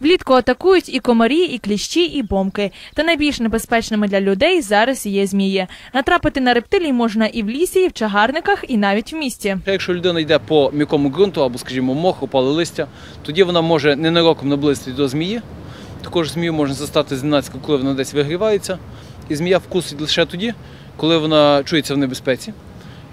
Влітку атакують і комарі, і кліщі, і бомки. Та найбільш небезпечними для людей зараз є змії. Натрапити на рептилій можна і в лісі, і в чагарниках, і навіть в місті. Якщо людина йде по м'якому ґрунту або, скажімо, мох, опали листя, тоді вона може ненароком наблизити до змії. Також змію можна застати зненацька, коли вона десь вигрівається. І змія вкусить лише тоді, коли вона чується в небезпеці.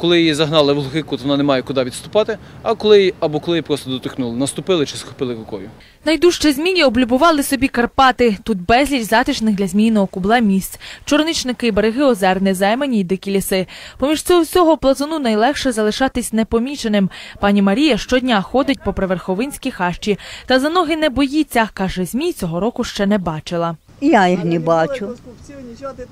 Коли її загнали в глухий кут, вона не має куди відступати, а коли або коли її просто доторкнули, наступили чи схопили рукою. Найдужче змії облюбували собі Карпати. Тут безліч затишних для змійного кубла місць. Чорничники, береги озер, незаймані й дикі ліси. Поміж цього всього плазуну найлегше залишатись непоміченим. Пані Марія щодня ходить попри верховинські хащі. Та за ноги не боїться. Каже, змій цього року ще не бачила. Я їх не бачу.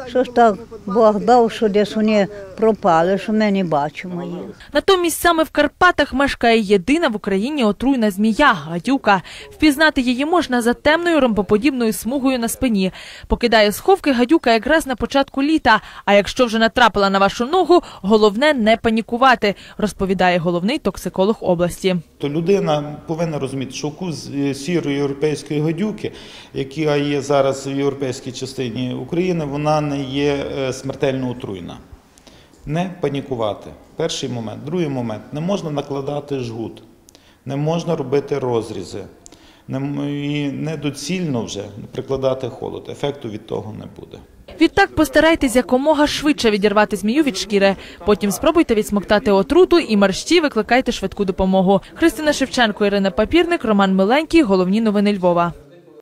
Що ж так Бог дав, що десь вони пропали, що ми не бачимо їх. Натомість саме в Карпатах мешкає єдина в Україні отруйна змія гадюка. Впізнати її можна за темною ромбоподібною смугою на спині. Покидає сховки гадюка якраз на початку літа. А якщо вже натрапила на вашу ногу, головне не панікувати, розповідає головний токсиколог області. То людина повинна розуміти, що укус е, сірої європейської гадюки, яка є зараз в європейській частині України, вона не є е, смертельно отруйна. Не панікувати. Перший момент. Другий момент. Не можна накладати жгут, не можна робити розрізи. І недоцільно вже прикладати холод. Ефекту від того не буде. Відтак постарайтесь якомога швидше відірвати змію від шкіри. Потім спробуйте відсмоктати отруту і мерщі викликайте швидку допомогу. Христина Шевченко, Ірина Папірник, Роман Миленький. Головні новини Львова.